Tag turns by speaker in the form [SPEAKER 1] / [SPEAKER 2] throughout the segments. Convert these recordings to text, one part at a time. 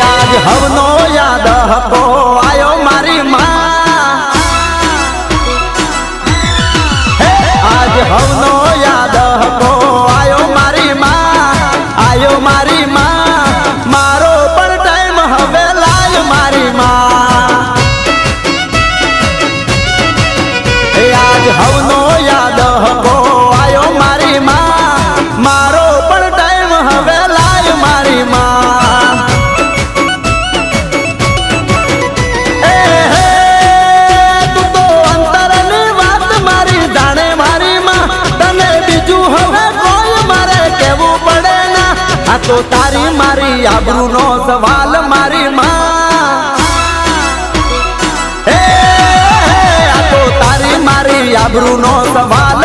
[SPEAKER 1] આજ હવનો યાદ હતો આ તો તારી મારી આબરૂનો સવાલ મારી માં. આ તો તારી મારી આબરૂનો સવાલ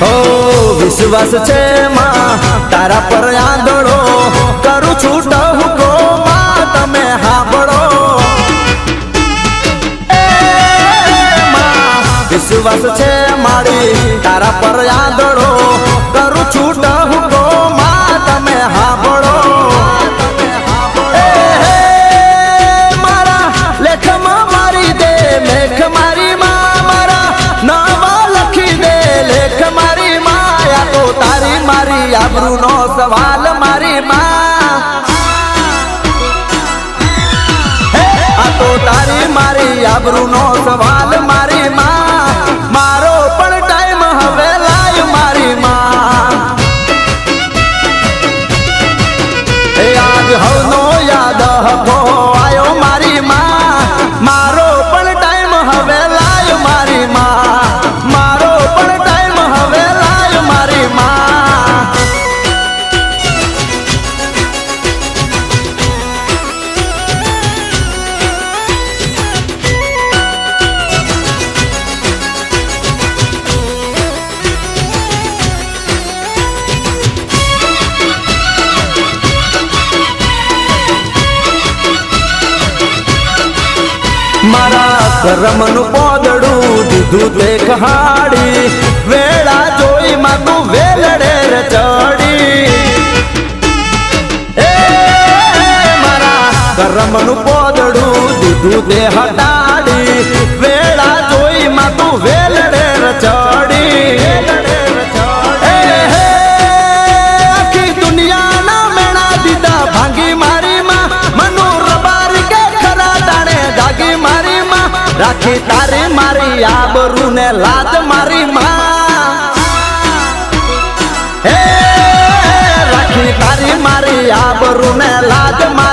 [SPEAKER 1] હો, વિશ્વાસ છે માં, તારા પર આંધળો, કરું છું ટહુકો માં, તમે હાંભળો. વિશ્વાસ છે મારી, તારા પર આંધળો તારી આબરૂ નો સવાલ મારી માં. આ તો તારી મારી આબરૂનો સવાલ મારા કરમનું પોદડું દીધું તે કહાડી વેળા જોઈ માગું વેલડે રે ચડી એ મારા કરમનું પોદડું દીધું તે હટાડી રાખી તારે મારી આબરૂ ને લાજ મારી માં. હે રાખી તારી મારી આબરૂ ને લાજ મારી